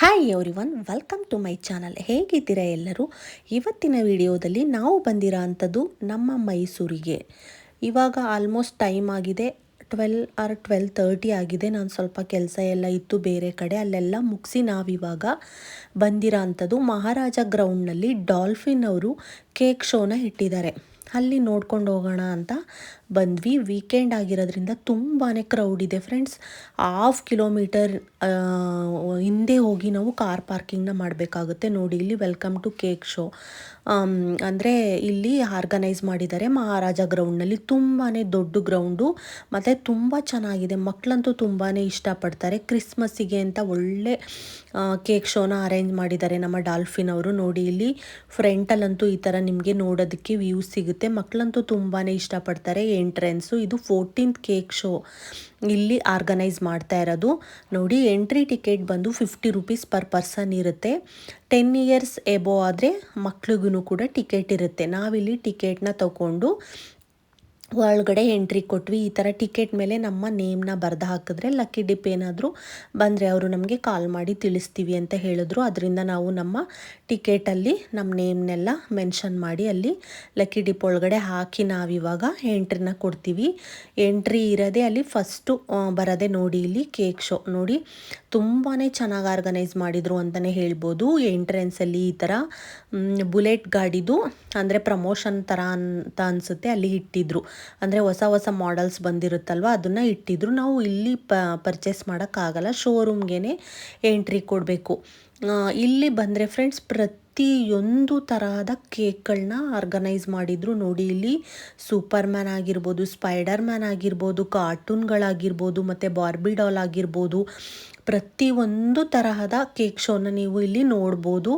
Hi everyone welcome to my channel ಹೇಗಿದ್ದೀರಾ ಎಲ್ಲರೂ? ಇವತ್ತಿನ ವಿಡಿಯೋದಲ್ಲಿ ನಾವು ಬಂದಿರೋ ಅಂಥದ್ದು ನಮ್ಮ ಮೈಸೂರಿಗೆ. ಇವಾಗ ಆಲ್ಮೋಸ್ಟ್ ಟೈಮ್ ಆಗಿದೆ. ಟ್ವೆಲ್ ಆರ್ ಟ್ವೆಲ್ ತರ್ಟಿ ಆಗಿದೆ. ನಾನು ಸ್ವಲ್ಪ ಕೆಲಸ ಎಲ್ಲ ಇತ್ತು ಬೇರೆ ಕಡೆ. ಅಲ್ಲೆಲ್ಲ ಮುಗಿಸಿ ನಾವಿವಾಗ ಬಂದಿರೋ ಅಂಥದ್ದು ಮಹಾರಾಜ ಗ್ರೌಂಡ್ನಲ್ಲಿ ಡಾಲ್ಫಿನ್ ಅವರು ಕೇಕ್ ಶೋನ ಇಟ್ಟಿದ್ದಾರೆ. ಅಲ್ಲಿ ನೋಡ್ಕೊಂಡು ಹೋಗೋಣ ಅಂತ ಬಂದ್ವಿ. ವೀಕೆಂಡ್ ಆಗಿರೋದ್ರಿಂದ ತುಂಬಾ ಕ್ರೌಡ್ ಇದೆ ಫ್ರೆಂಡ್ಸ್ ಹಾಫ್ ಕಿಲೋಮೀಟರ್ ಹಿಂದೆ ಹೋಗಿ ನಾವು ಕಾರ್ ಪಾರ್ಕಿಂಗ್ನ ಮಾಡಬೇಕಾಗುತ್ತೆ. ನೋಡಿ, ಇಲ್ಲಿ ವೆಲ್ಕಮ್ ಟು ಕೇಕ್ ಶೋ ಅಂದರೆ ಇಲ್ಲಿ ಆರ್ಗನೈಸ್ ಮಾಡಿದ್ದಾರೆ ಮಹಾರಾಜ ಗ್ರೌಂಡ್ನಲ್ಲಿ ತುಂಬಾ ದೊಡ್ಡ ಗ್ರೌಂಡು ಮತ್ತು ತುಂಬ ಚೆನ್ನಾಗಿದೆ. ಮಕ್ಕಳಂತೂ ತುಂಬಾ ಇಷ್ಟಪಡ್ತಾರೆ. ಕ್ರಿಸ್ಮಸ್ಸಿಗೆ ಅಂತ ಒಳ್ಳೆ ಕೇಕ್ ಶೋನ ಅರೇಂಜ್ ಮಾಡಿದ್ದಾರೆ ನಮ್ಮ ಡಾಲ್ಫಿನ್ ಅವರು. ನೋಡಿ, ಇಲ್ಲಿ ಫ್ರಂಟಲ್ಲಂತೂ ಈ ಥರ ನಿಮಗೆ ನೋಡೋದಕ್ಕೆ ವ್ಯೂ ಸಿಗುತ್ತೆ. ಮಕ್ಕಳಂತೂ ತುಂಬಾ ಇಷ್ಟಪಡ್ತಾರೆ. ಎಂಟ್ರೆನ್ಸು, ಇದು ಫೋರ್ಟೀನ್ತ್ ಕೇಕ್ ಶೋ. ಇಲ್ಲಿ ಆರ್ಗನೈಸ್ ಮಾಡ್ತಾ ಇರೋದು. ನೋಡಿ, ಎಂಟ್ರಿ ಟಿಕೆಟ್ ಬಂದು ಫಿಫ್ಟಿ ರುಪೀಸ್ ಪರ್ ಪರ್ಸನ್ ಇರುತ್ತೆ. ಟೆನ್ ಇಯರ್ಸ್ ಎಬೋ ಆದರೆ ಮಕ್ಳಿಗೂ ಕೂಡ ಟಿಕೆಟ್ ಇರುತ್ತೆ. ನಾವಿಲ್ಲಿ ಟಿಕೆಟ್ನ ತಗೊಂಡು ಒಳಗಡೆ ಎಂಟ್ರಿ ಕೊಟ್ವಿ. ಈ ಥರ ಟಿಕೆಟ್ ಮೇಲೆ ನಮ್ಮ ನೇಮ್ನ ಬರೆದು ಹಾಕಿದ್ರೆ ಲಕ್ಕಿ ಡಿಪ್ ಏನಾದರೂ ಬಂದರೆ ಅವರು ನಮಗೆ ಕಾಲ್ ಮಾಡಿ ತಿಳಿಸ್ತೀವಿ ಅಂತ ಹೇಳಿದ್ರು. ಅದರಿಂದ ನಾವು ನಮ್ಮ ಟಿಕೆಟಲ್ಲಿ ನಮ್ಮ ನೇಮ್ನೆಲ್ಲ ಮೆನ್ಷನ್ ಮಾಡಿ ಅಲ್ಲಿ ಲಕ್ಕಿ ಡಿಪ್ ಒಳಗಡೆ ಹಾಕಿ ನಾವಿವಾಗ ಎಂಟ್ರಿನ ಕೊಡ್ತೀವಿ. ಎಂಟ್ರಿ ಇರೋದೇ ಅಲ್ಲಿ ಫಸ್ಟು ಬರೋದೆ ನೋಡಿ ಇಲ್ಲಿ ಕೇಕ್ ಶೋ ನೋಡಿ ತುಂಬಾ ಚೆನ್ನಾಗಿ ಆರ್ಗನೈಸ್ ಮಾಡಿದರು ಅಂತಲೇ ಹೇಳ್ಬೋದು. ಎಂಟ್ರೆನ್ಸಲ್ಲಿ ಈ ಥರ ಬುಲೆಟ್ ಗಾಡಿದು ಅಂದರೆ ಪ್ರಮೋಷನ್ ಥರ ಅಂತ ಅನಿಸುತ್ತೆ, ಅಲ್ಲಿ ಇಟ್ಟಿದ್ರು. ಅಂದರೆ ಹೊಸ ಹೊಸ ಮಾಡಲ್ಸ್ ಬಂದಿರುತ್ತಲ್ವ, ಅದನ್ನು ಇಟ್ಟಿದ್ರು. ನಾವು ಇಲ್ಲಿ ಪ ಪರ್ಚೇಸ್ ಮಾಡೋಕ್ಕಾಗಲ್ಲ ಶೋರೂಮ್ಗೆ ಎಂಟ್ರಿ ಕೊಡಬೇಕು. ಇಲ್ಲಿ ಬಂದರೆ ಫ್ರೆಂಡ್ಸ್ ಪ್ರತಿಯೊಂದು ತರಹದ ಕೇಕ್ಗಳನ್ನ ಆರ್ಗನೈಸ್ ಮಾಡಿದ್ರು. ನೋಡಿ, ಇಲ್ಲಿ ಸೂಪರ್ ಮ್ಯಾನ್ ಆಗಿರ್ಬೋದು ಸ್ಪೈಡರ್ ಮ್ಯಾನ್ ಆಗಿರ್ಬೋದು ಕಾರ್ಟೂನ್ಗಳಾಗಿರ್ಬೋದು ಮತ್ತು ಬಾರ್ಬಿ ಡಾಲ್ ಆಗಿರ್ಬೋದು ಪ್ರತಿಯೊಂದು ತರಹದ ಕೇಕ್ ಶೋನ ನೀವು ಇಲ್ಲಿ ನೋಡ್ಬೋದು.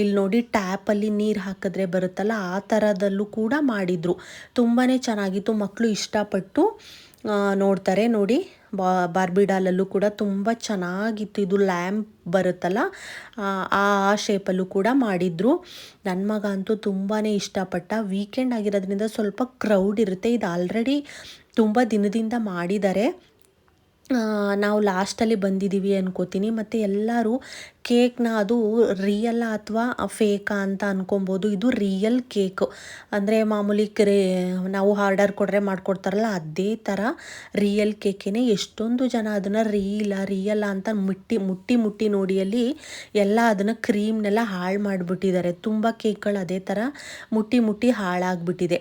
ಇಲ್ಲಿ ನೋಡಿ ಟ್ಯಾಪಲ್ಲಿ ನೀರು ಹಾಕಿದ್ರೆ ಬರುತ್ತಲ್ಲ, ಆ ಥರದಲ್ಲೂ ಕೂಡ ಮಾಡಿದರು. ತುಂಬಾ ಚೆನ್ನಾಗಿತ್ತು ಮಕ್ಕಳು ಇಷ್ಟಪಟ್ಟು ನೋಡ್ತಾರೆ. ನೋಡಿ, ಬಾ ಬಾರ್ಬಿ ಡಾಲಲ್ಲೂ ಕೂಡ ತುಂಬ ಚೆನ್ನಾಗಿತ್ತು. ಇದು ಲ್ಯಾಂಪ್ ಬರುತ್ತಲ್ಲ, ಆ ಶೇಪಲ್ಲೂ ಕೂಡ ಮಾಡಿದರು. ನನ್ನ ಮಗ ಅಂತೂ ತುಂಬಾ ಇಷ್ಟಪಟ್ಟ. ವೀಕೆಂಡ್ ಆಗಿರೋದ್ರಿಂದ ಸ್ವಲ್ಪ ಕ್ರೌಡ್ ಇರುತ್ತೆ. ಇದು ಆಲ್ರೆಡಿ ತುಂಬ ದಿನದಿಂದ ಮಾಡಿದ್ದಾರೆ. ನಾವು ಲಾಸ್ಟಲ್ಲಿ ಬಂದಿದ್ದೀವಿ ಅನ್ಕೋತೀನಿ. ಮತ್ತು ಎಲ್ಲರೂ ಕೇಕ್ನ ಅದು ರಿಯಲ್ ಅಥವಾ ಫೇಕಾ ಅಂತ ಅನ್ಕೊಬೋದು. ಇದು ರಿಯಲ್ ಕೇಕ್ ಅಂದರೆ ಮಾಮೂಲಿ ಕ್ರೇ, ನಾವು ಆರ್ಡರ್ ಕೊಡ್ರೆ ಮಾಡಿಕೊಡ್ತಾರಲ್ಲ, ಅದೇ ಥರ ರಿಯಲ್ ಕೇಕೇನೆ ಎಷ್ಟೊಂದು ಜನ ಅದನ್ನು ರೀಲ ರಿಯಲ್ ಅಂತ ಮುಟ್ಟಿ ಮುಟ್ಟಿ ಮುಟ್ಟಿ ನೋಡಿಯಲ್ಲಿ ಎಲ್ಲ ಅದನ್ನು ಕ್ರೀಮ್ನೆಲ್ಲ ಹಾಳು ಮಾಡಿಬಿಟ್ಟಿದ್ದಾರೆ. ತುಂಬ ಕೇಕ್ಗಳು ಅದೇ ಥರ ಮುಟ್ಟಿ ಮುಟ್ಟಿ ಹಾಳಾಗ್ಬಿಟ್ಟಿದೆ.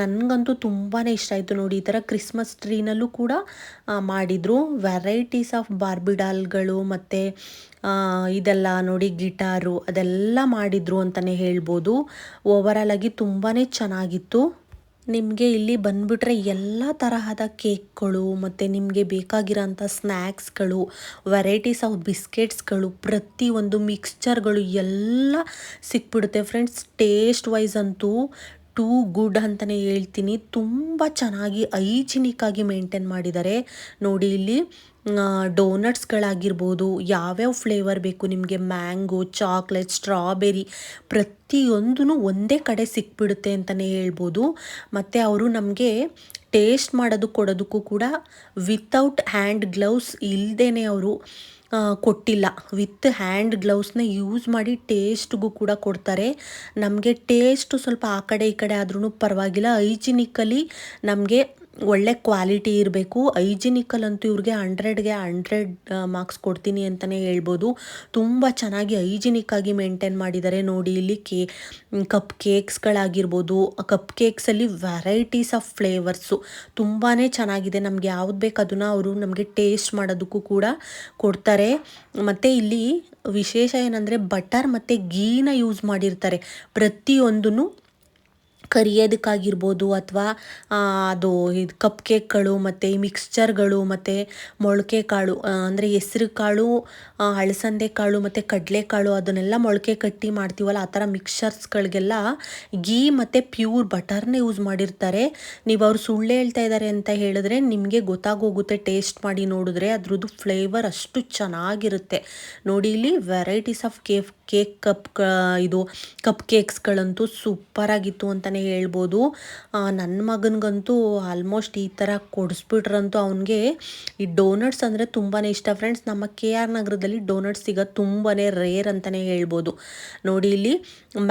ನನಗಂತೂ ತುಂಬಾ ಇಷ್ಟ ಆಯಿತು ನೋಡಿ, ಈ ಥರ ಕ್ರಿಸ್ಮಸ್ ಟ್ರೀನಲ್ಲೂ ಕೂಡ ಮಾಡಿದರು. ವೆರೈಟೀಸ್ ಆಫ್ ಬಾರ್ಬಿಡಾಲ್ಗಳು ಮತ್ತು ಇದೆಲ್ಲ ನೋಡಿ, ಗಿಟಾರು ಅದೆಲ್ಲ ಮಾಡಿದರು ಅಂತಲೇ ಹೇಳ್ಬೋದು. ಓವರಾಲ್ ಆಗಿ ತುಂಬಾ ಚೆನ್ನಾಗಿತ್ತು. ನಿಮಗೆ ಇಲ್ಲಿ ಬಂದುಬಿಟ್ರೆ ಎಲ್ಲ ತರಹದ ಕೇಕ್ಗಳು ಮತ್ತು ನಿಮಗೆ ಬೇಕಾಗಿರೋಂಥ ಸ್ನ್ಯಾಕ್ಸ್ಗಳು ವೆರೈಟೀಸ್ ಆಫ್ ಬಿಸ್ಕೆಟ್ಸ್ಗಳು ಪ್ರತಿಯೊಂದು ಮಿಕ್ಸ್ಚರ್ಗಳು ಎಲ್ಲ ಸಿಕ್ಬಿಡುತ್ತೆ. ಫ್ರೆಂಡ್ಸ್ ಟೇಸ್ಟ್ ವೈಸ್ ಅಂತೂ ಟೂ ಗುಡ್ ಅಂತಲೇ ಹೇಳ್ತೀನಿ. ತುಂಬ ಚೆನ್ನಾಗಿ ಐಜಿನಿಕ್ಕಾಗಿ ಮೇಂಟೈನ್ ಮಾಡಿದ್ದಾರೆ. ನೋಡಿ ಇಲ್ಲಿ ಡೋನಟ್ಸ್ಗಳಾಗಿರ್ಬೋದು ಯಾವ್ಯಾವ ಫ್ಲೇವರ್ ಬೇಕು ನಿಮಗೆ ಮ್ಯಾಂಗೋ ಚಾಕ್ಲೇಟ್ ಸ್ಟ್ರಾಬೆರಿ ಪ್ರತಿಯೊಂದೂ ಒಂದೇ ಕಡೆ ಸಿಕ್ಬಿಡುತ್ತೆ ಅಂತಲೇ ಹೇಳ್ಬೋದು. ಮತ್ತು ಅವರು ನಮಗೆ ಟೇಸ್ಟ್ ಮಾಡೋದು ಕೊಡೋದಕ್ಕೂ ಕೂಡ ವಿತೌಟ್ ಹ್ಯಾಂಡ್ ಗ್ಲೌಸ್ ಇಲ್ಲದೇ ಅವರು ಕೊಟ್ಟಿಲ್ಲ. ವಿತ್ ಹ್ಯಾಂಡ್ ಗ್ಲೌಸ್ನ ಯೂಸ್ ಮಾಡಿ ಟೇಸ್ಟ್ಗೂ ಕೂಡ ಕೊಡ್ತಾರೆ. ನಮಗೆ ಟೇಸ್ಟು ಸ್ವಲ್ಪ ಆ ಕಡೆ ಈ ಕಡೆ ಆದ್ರೂ ಪರವಾಗಿಲ್ಲ. ಹೈಜಿನಿಕಲಿ ನಮಗೆ ಒಳ್ಳೆ ಕ್ವಾಲಿಟಿ ಇರಬೇಕು. ಐಜಿನಿಕಲ್ ಅಂತೂ ಇವ್ರಿಗೆ ಹಂಡ್ರೆಡ್ಗೆ ಹಂಡ್ರೆಡ್ ಮಾರ್ಕ್ಸ್ ಕೊಡ್ತೀನಿ ಅಂತಲೇ ಹೇಳ್ಬೋದು. ತುಂಬ ಚೆನ್ನಾಗಿ ಐಜಿನಿಕ್ಕಾಗಿ ಮೇಂಟೈನ್ ಮಾಡಿದ್ದಾರೆ ನೋಡಿ ಇಲ್ಲಿ ಕೇ ಕಪ್ ಕೇಕ್ಸ್ಗಳಾಗಿರ್ಬೋದು. ಕಪ್ ಕೇಕ್ಸಲ್ಲಿ ವೆರೈಟೀಸ್ ಆಫ್ ಫ್ಲೇವರ್ಸು. ತುಂಬಾ ಚೆನ್ನಾಗಿದೆ. ನಮಗೆ ಯಾವ್ದು ಬೇಕು ಅದನ್ನು ಅವರು ನಮಗೆ ಟೇಸ್ಟ್ ಮಾಡೋದಕ್ಕೂ ಕೂಡ ಕೊಡ್ತಾರೆ. ಮತ್ತು ಇಲ್ಲಿ ವಿಶೇಷ ಏನಂದರೆ ಬಟರ್ ಮತ್ತು ಗೀನ ಯೂಸ್ ಮಾಡಿರ್ತಾರೆ. ಪ್ರತಿಯೊಂದೂ ಕರಿಯೋದಕ್ಕಾಗಿರ್ಬೋದು ಅಥವಾ ಅದು ಇದು ಕಪ್ ಕೇಕ್ಗಳು ಮತ್ತು ಮಿಕ್ಸ್ಚರ್ಗಳು ಮತ್ತು ಮೊಳಕೆ ಕಾಳು ಅಂದರೆ ಹೆಸ್ರು ಕಾಳು ಅಳಸಂದೆ ಕಾಳು ಮತ್ತು ಕಡಲೆಕಾಳು ಅದನ್ನೆಲ್ಲ ಮೊಳಕೆ ಕಟ್ಟಿ ಮಾಡ್ತೀವಲ್ಲ, ಆ ಥರ ಮಿಕ್ಸ್ಚರ್ಸ್ಗಳಿಗೆಲ್ಲ ಗೀ ಮತ್ತು ಪ್ಯೂರ್ ಬಟರ್ನೇ ಯೂಸ್ ಮಾಡಿರ್ತಾರೆ. ನೀವು ಅವ್ರು ಸುಳ್ಳು ಹೇಳ್ತಾ ಇದ್ದಾರೆ ಅಂತ ಹೇಳಿದ್ರೆ ನಿಮಗೆ ಗೊತ್ತಾಗೋಗುತ್ತೆ ಟೇಸ್ಟ್ ಮಾಡಿ ನೋಡಿದ್ರೆ ಅದ್ರದ್ದು ಫ್ಲೇವರ್ ಅಷ್ಟು ಚೆನ್ನಾಗಿರುತ್ತೆ. ನೋಡಿ ಇಲ್ಲಿ varieties of cake cake cup ಇದು ಕಪ್ ಕೇಕ್ಸ್ಗಳಂತೂ ಸೂಪರಾಗಿತ್ತು ಅಂತಲೇ ಅಂತಲೇ ಹೇಳ್ಬೋದು. ನನ್ನ ಮಗನಿಗಂತೂ ಆಲ್ಮೋಸ್ಟ್ ಈ ಥರ ಕೊಡಿಸ್ಬಿಟ್ರಂತೂ ಅವನಿಗೆ ಈ ಡೋನಟ್ಸ್ ಅಂದರೆ ತುಂಬಾ ಇಷ್ಟ. ಫ್ರೆಂಡ್ಸ್ ನಮ್ಮ ಕೆ ಆರ್ ನಗರದಲ್ಲಿ ಡೋನಟ್ಸ್ ಈಗ ತುಂಬಾ ರೇರ್ ಅಂತಲೇ ಹೇಳ್ಬೋದು. ನೋಡಿ ಇಲ್ಲಿ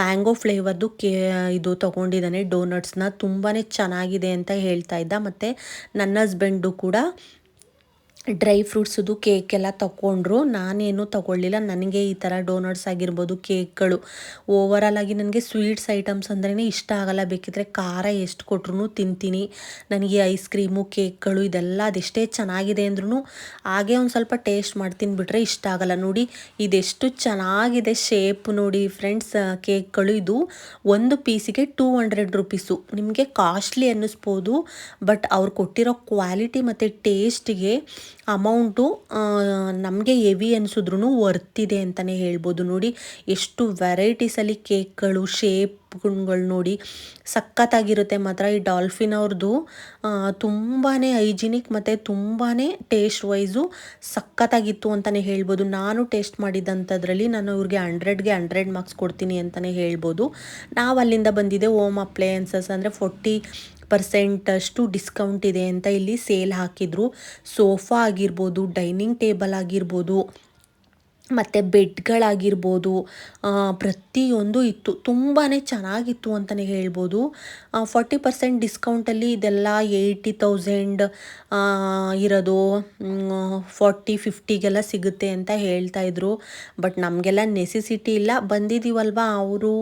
ಮ್ಯಾಂಗೋ ಫ್ಲೇವರ್ದು ಕೆ, ಇದು ತೊಗೊಂಡಿದ್ದಾನೆ ಡೋನಟ್ಸ್ನ ತುಂಬಾ ಚೆನ್ನಾಗಿದೆ ಅಂತ ಹೇಳ್ತಾ ಇದ್ದ. ಮತ್ತು ನನ್ನ ಹಸ್ಬೆಂಡು ಕೂಡ ಡ್ರೈ ಫ್ರೂಟ್ಸದು ಕೇಕ್ ಎಲ್ಲ ತಗೊಂಡ್ರು ನಾನೇನು ತಗೊಳ್ಳಿಲ್ಲ. ನನಗೆ ಈ ಥರ ಡೋನಟ್ಸ್ ಆಗಿರ್ಬೋದು, ಕೇಕ್ಗಳು. ಓವರಾಲ್ ಆಗಿ ನನಗೆ ಸ್ವೀಟ್ಸ್ ಐಟಮ್ಸ್ ಅಂದ್ರೇ ಇಷ್ಟ ಆಗಲ್ಲ. ಬೇಕಿದ್ರೆ ಖಾರ ಎಷ್ಟು ಕೊಟ್ರು ತಿಂತೀನಿ. ನನಗೆ ಐಸ್ ಕ್ರೀಮು, ಕೇಕ್ಗಳು ಇದೆಲ್ಲ ಅದೆಷ್ಟೇ ಚೆನ್ನಾಗಿದೆ ಅಂದ್ರೂ ಹಾಗೆ ಒಂದು ಸ್ವಲ್ಪ ಟೇಸ್ಟ್ ಮಾಡ್ತೀನಿ ಬಿಟ್ರೆ ಇಷ್ಟ ಆಗಲ್ಲ. ನೋಡಿ, ಇದೆಷ್ಟು ಚೆನ್ನಾಗಿದೆ ಶೇಪ್ ನೋಡಿ ಫ್ರೆಂಡ್ಸ್ ಕೇಕ್ಗಳು ಇದು. ಒಂದು ಪೀಸಿಗೆ ಟೂ ಹಂಡ್ರೆಡ್ ರುಪೀಸು ನಿಮಗೆ ಕಾಸ್ಟ್ಲಿ ಅನ್ನಿಸ್ಬೋದು ಬಟ್ ಅವ್ರು ಕೊಟ್ಟಿರೋ ಕ್ವಾಲಿಟಿ ಮತ್ತು ಟೇಸ್ಟಿಗೆ ಅಮೌಂಟು ನಮಗೆ ಹೆವಿ ಅನಿಸಿದ್ರು ವರ್ತಿದೆ ಅಂತಲೇ ಹೇಳ್ಬೋದು. ನೋಡಿ ಎಷ್ಟು ವೆರೈಟೀಸಲ್ಲಿ ಕೇಕ್ಗಳು ಶೇಪ್ಗಳು ನೋಡಿ ಸಖತ್ತಾಗಿರುತ್ತೆ ಮಾತ್ರ. ಈ ಡಾಲ್ಫಿನ್ ಅವ್ರದ್ದು ತುಂಬಾ ಹೈಜಿನಿಕ್ ಮತ್ತು ತುಂಬಾ ಟೇಸ್ಟ್ ವೈಸು ಸಖತ್ತಾಗಿತ್ತು ಅಂತಲೇ ಹೇಳ್ಬೋದು. ನಾನು ಟೇಸ್ಟ್ ಮಾಡಿದಂಥದ್ರಲ್ಲಿ ನಾನು ಇವ್ರಿಗೆ ಹಂಡ್ರೆಡ್ಗೆ ಹಂಡ್ರೆಡ್ ಮಾರ್ಕ್ಸ್ ಕೊಡ್ತೀನಿ ಅಂತಲೇ ಹೇಳ್ಬೋದು. ನಾವು ಅಲ್ಲಿಂದ ಬಂದಿದ್ದೆ ಓಮ್ ಅಪ್ಲಯನ್ಸಸ್ ಅಂದರೆ ಫೋರ್ಟಿ ಪರ್ಸೆಂಟಷ್ಟು ಡಿಸ್ಕೌಂಟ್ ಇದೆ ಅಂತ ಇಲ್ಲಿ ಸೇಲ್ ಹಾಕಿದ್ರು. ಸೋಫಾ ಆಗಿರ್ಬೋದು, ಡೈನಿಂಗ್ ಟೇಬಲ್ ಆಗಿರ್ಬೋದು ಮತ್ತು ಬೆಡ್ಗಳಾಗಿರ್ಬೋದು ಪ್ರತಿಯೊಂದು ಇತ್ತು. ತುಂಬಾ ಚೆನ್ನಾಗಿತ್ತು ಅಂತಲೇ ಹೇಳ್ಬೋದು. ಫಾರ್ಟಿ ಪರ್ಸೆಂಟ್ ಡಿಸ್ಕೌಂಟಲ್ಲಿ ಇದೆಲ್ಲ ಏಯ್ಟಿ ತೌಸಂಡ್ ಇರೋದು ಫಾರ್ಟಿ ಫಿಫ್ಟಿಗೆಲ್ಲ ಸಿಗುತ್ತೆ ಅಂತ ಹೇಳ್ತಾಯಿದ್ರು ಬಟ್ ನಮಗೆಲ್ಲ ನೆಸೆಸಿಟಿ ಇಲ್ಲ. ಬಂದಿದ್ದೀವಲ್ವ ಅವರು?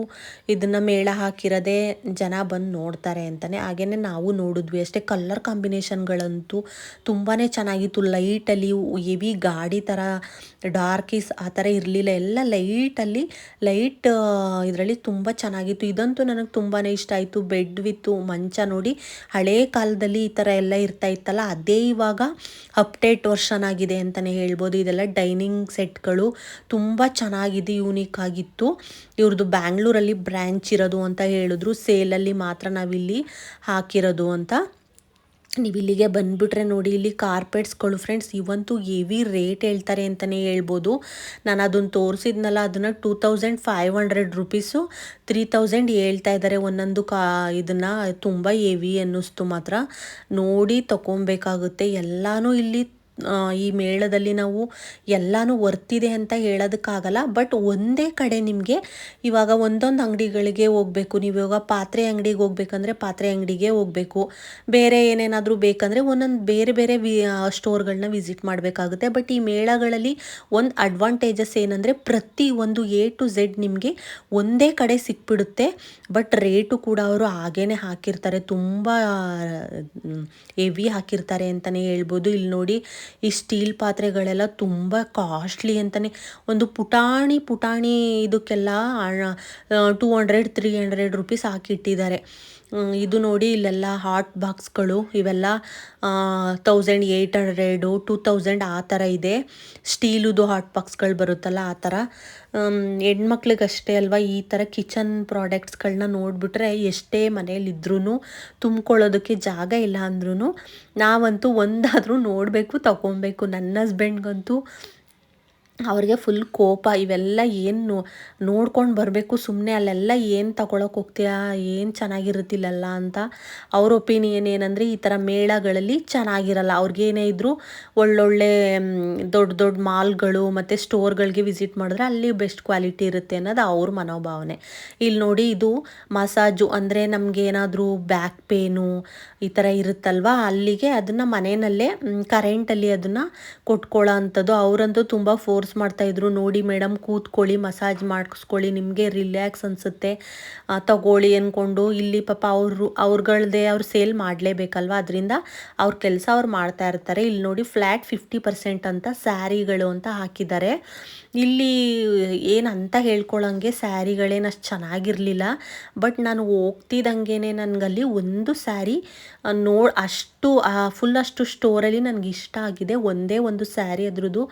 ಇದನ್ನು ಮೇಳ ಹಾಕಿರೋದೇ ಜನ ಬಂದು ನೋಡ್ತಾರೆ ಅಂತಲೇ ಹಾಗೆಯೇ ನಾವು ನೋಡಿದ್ವಿ ಅಷ್ಟೇ. ಕಲ್ಲರ್ ಕಾಂಬಿನೇಷನ್ಗಳಂತೂ ತುಂಬಾ ಚೆನ್ನಾಗಿತ್ತು. ಲೈಟಲ್ಲಿ ಹೆವಿ ಗಾಡಿ ಥರ, ಡಾರ್ಕಿಸ್ ಆ ಥರ ಇರಲಿಲ್ಲ. ಎಲ್ಲ ಲೈಟಲ್ಲಿ ಲೈಟ್ ಇದರಲ್ಲಿ ತುಂಬ ಚೆನ್ನಾಗಿತ್ತು. ಇದಂತೂ ನನಗೆ ತುಂಬಾ ಇಷ್ಟ ಆಯಿತು. ಬೆಡ್ ವಿತ್ತು ಮಂಚ ನೋಡಿ, ಹಳೇ ಕಾಲದಲ್ಲಿ ಈ ಥರ ಎಲ್ಲ ಇರ್ತಾ ಇತ್ತಲ್ಲ, ಅದೇ ಇವಾಗ ಅಪ್ಡೇಟ್ ವರ್ಷನ್ ಆಗಿದೆ ಅಂತಲೇ ಹೇಳ್ಬೋದು. ಇದೆಲ್ಲ ಡೈನಿಂಗ್ ಸೆಟ್ಗಳು ತುಂಬ ಚೆನ್ನಾಗಿದೆ ಯೂನಿಕ್ ಆಗಿತ್ತು. ಇವ್ರದ್ದು ಬ್ಯಾಂಗ್ಳೂರಲ್ಲಿ ಬ್ರ್ಯಾಂಚ್ ಇರೋದು ಅಂತ ಹೇಳಿದ್ರು. ಸೇಲಲ್ಲಿ ಮಾತ್ರ ನಾವಿಲ್ಲಿ ಹಾಕಿರೋದು ಅಂತ. ನೀವು ಇಲ್ಲಿಗೆ ಬಂದುಬಿಟ್ರೆ ನೋಡಿ, ಇಲ್ಲಿ ಕಾರ್ಪೆಟ್ಸ್ಗಳು ಫ್ರೆಂಡ್ಸ್ ಇವಂತೂ ಹೆವಿ ರೇಟ್ ಹೇಳ್ತಾರೆ ಅಂತಲೇ ಹೇಳ್ಬೋದು. ನಾನು ಅದನ್ನು ತೋರಿಸಿದ್ನಲ್ಲ, ಅದನ್ನು two thousand five hundred rupees three thousand ಹೇಳ್ತಾ ಇದ್ದಾರೆ ಒಂದೊಂದು ಕಾ ಇದನ್ನು ತುಂಬ ಹೆವಿ ಅನ್ನಿಸ್ತು ಮಾತ್ರ. ನೋಡಿ ತೊಗೊಬೇಕಾಗುತ್ತೆ ಎಲ್ಲನೂ ಇಲ್ಲಿ ಈ ಮೇಳದಲ್ಲಿ ನಾವು ಎಲ್ಲನೂ ವರ್ತಿದೆ ಅಂತ ಹೇಳೋದಕ್ಕಾಗಲ್ಲ, ಬಟ್ ಒಂದೇ ಕಡೆ ನಿಮಗೆ ಇವಾಗ ಒಂದೊಂದು ಅಂಗಡಿಗಳಿಗೆ ಹೋಗಬೇಕು. ನೀವು ಇವಾಗ ಪಾತ್ರೆ ಅಂಗಡಿಗೆ ಹೋಗ್ಬೇಕಂದ್ರೆ ಪಾತ್ರೆ ಅಂಗಡಿಗೆ ಹೋಗಬೇಕು. ಬೇರೆ ಏನೇನಾದರೂ ಬೇಕಂದರೆ ಒಂದೊಂದು ಬೇರೆ ಬೇರೆ ವಿ ಸ್ಟೋರ್ಗಳನ್ನ ವಿಸಿಟ್ ಮಾಡಬೇಕಾಗುತ್ತೆ. ಬಟ್ ಈ ಮೇಳಗಳಲ್ಲಿ ಒಂದು ಅಡ್ವಾಂಟೇಜಸ್ ಏನಂದರೆ ಪ್ರತಿ ಒಂದು ಎ ಟು ಝೆಡ್ ನಿಮಗೆ ಒಂದೇ ಕಡೆ ಸಿಕ್ಬಿಡುತ್ತೆ. ಬಟ್ ರೇಟು ಕೂಡ ಅವರು ಹಾಗೇ ಹಾಕಿರ್ತಾರೆ. ತುಂಬ ಹೆವಿ ಹಾಕಿರ್ತಾರೆ ಅಂತಲೇ ಹೇಳ್ಬೋದು. ಇಲ್ಲಿ ನೋಡಿ ಈ ಸ್ಟೀಲ್ ಪಾತ್ರೆಗಳೆಲ್ಲ ತುಂಬ ಕಾಸ್ಟ್ಲಿ ಅಂತಲೇ ಒಂದು ಪುಟಾಣಿ ಪುಟಾಣಿ ಇದಕ್ಕೆಲ್ಲ two hundred three hundred rupees ಹಾಕಿಟ್ಟಿದ್ದಾರೆ. ಇದು ನೋಡಿ ಇಲ್ಲೆಲ್ಲ ಹಾಟ್ ಬಾಕ್ಸ್ಗಳು ಇವೆಲ್ಲ thousand eight hundred two thousand ಆ ಥರ ಇದೆ. ಸ್ಟೀಲುದು ಹಾಟ್ ಬಾಕ್ಸ್ಗಳು ಬರುತ್ತಲ್ಲ ಆ ಥರ ಹೆಣ್ಮಕ್ಳಿಗಷ್ಟೇ ಅಲ್ವಾ ಈ ಥರ ಕಿಚನ್ ಪ್ರಾಡಕ್ಟ್ಸ್ಗಳನ್ನ ನೋಡಿಬಿಟ್ರೆ ಎಷ್ಟೇ ಮನೇಲಿದ್ರೂ ತುಂಬ್ಕೊಳ್ಳೋದಕ್ಕೆ ಜಾಗ ಇಲ್ಲ ಅಂದ್ರೂ ನಾವಂತೂ ಒಂದಾದರೂ ನೋಡಬೇಕು ತಗೊಬೇಕು ನನ್ನ ಹಸ್ಬೆಂಡ್ಗಂತೂ ಅವ್ರಿಗೆ ಫುಲ್ ಕೋಪ, ಇವೆಲ್ಲ ಏನು ನೋಡ್ಕೊಂಡು ಬರಬೇಕು ಸುಮ್ಮನೆ ಅಲ್ಲೆಲ್ಲ ಏನು ತಗೊಳಕ್ಕೆ ಹೋಗ್ತೀಯಾ, ಏನು ಚೆನ್ನಾಗಿರುತ್ತಿಲ್ಲಲ್ಲ ಅಂತ ಅವ್ರ ಒಪಿನಿಯನ್ ಏನಂದರೆ ಈ ಥರ ಮೇಳಗಳಲ್ಲಿ ಚೆನ್ನಾಗಿರಲ್ಲ. ಅವ್ರಿಗೇನೇ ಇದ್ದರೂ ಒಳ್ಳೊಳ್ಳೆ ದೊಡ್ಡ ದೊಡ್ಡ ಮಾಲ್ಗಳು ಮತ್ತು ಸ್ಟೋರ್ಗಳಿಗೆ ವಿಸಿಟ್ ಮಾಡಿದ್ರೆ ಅಲ್ಲಿ ಬೆಸ್ಟ್ ಕ್ವಾಲಿಟಿ ಇರುತ್ತೆ ಅನ್ನೋದು ಅವ್ರ ಮನೋಭಾವನೆ. ಇಲ್ಲಿ ನೋಡಿ ಇದು ಮಸಾಜು ಅಂದರೆ ನಮಗೆ ಏನಾದರೂ ಬ್ಯಾಕ್ ಪೇನು ಈ ಥರ ಇರುತ್ತಲ್ವಾ, ಅಲ್ಲಿಗೆ ಅದನ್ನು ಮನೆಯಲ್ಲೇ ಕರೆಂಟಲ್ಲಿ ಅದನ್ನು ಕೊಟ್ಕೊಳ್ಳೋ ಅಂಥದ್ದು ಅವರಂತೂ ತುಂಬ ಫೋರ್ಸ್ ಮಾಡ್ತಾ ಮಾಡ್ತಾಯಿದ್ರು ನೋಡಿ ಮೇಡಮ್ ಕೂತ್ಕೊಳ್ಳಿ, ಮಸಾಜ್ ಮಾಡಿಸ್ಕೊಳ್ಳಿ, ನಿಮಗೆ ರಿಲ್ಯಾಕ್ಸ್ ಅನಿಸುತ್ತೆ. ತಗೊಳ್ಳಿ ಅಂದ್ಕೊಂಡು ಇಲ್ಲಿ ಪಾಪ ಅವರು, ಅವ್ರುಗಳದೇ ಅವ್ರು ಸೇಲ್ ಮಾಡಲೇಬೇಕಲ್ವ? ಅದರಿಂದ ಅವ್ರ ಕೆಲಸ ಅವ್ರು ಮಾಡ್ತಾ ಇರ್ತಾರೆ. ಇಲ್ಲಿ ನೋಡಿ ಫ್ಲ್ಯಾಟ್ ಫಿಫ್ಟಿ ಪರ್ಸೆಂಟ್ ಅಂತ ಸ್ಯಾರಿಗಳು ಅಂತ ಹಾಕಿದ್ದಾರೆ. ಇಲ್ಲಿ ಏನಂತ ಹೇಳ್ಕೊಳ್ಳೋಂಗೆ ಸ್ಯಾರಿಗಳೇನು ಅಷ್ಟು ಚೆನ್ನಾಗಿರಲಿಲ್ಲ. ಬಟ್ ನಾನು ಹೋಗ್ತಿದ್ದಂಗೆ ನನಗಲ್ಲಿ ಒಂದು ಸ್ಯಾರಿ ನೋಡಿ ಅಷ್ಟು ಫುಲ್ ಅಷ್ಟು ಸ್ಟೋರಲ್ಲಿ ನನಗೆ ಇಷ್ಟ ಆಗಿದೆ. ಒಂದೇ ಒಂದು ಸ್ಯಾರಿ ಅದ್ರದ್ದು.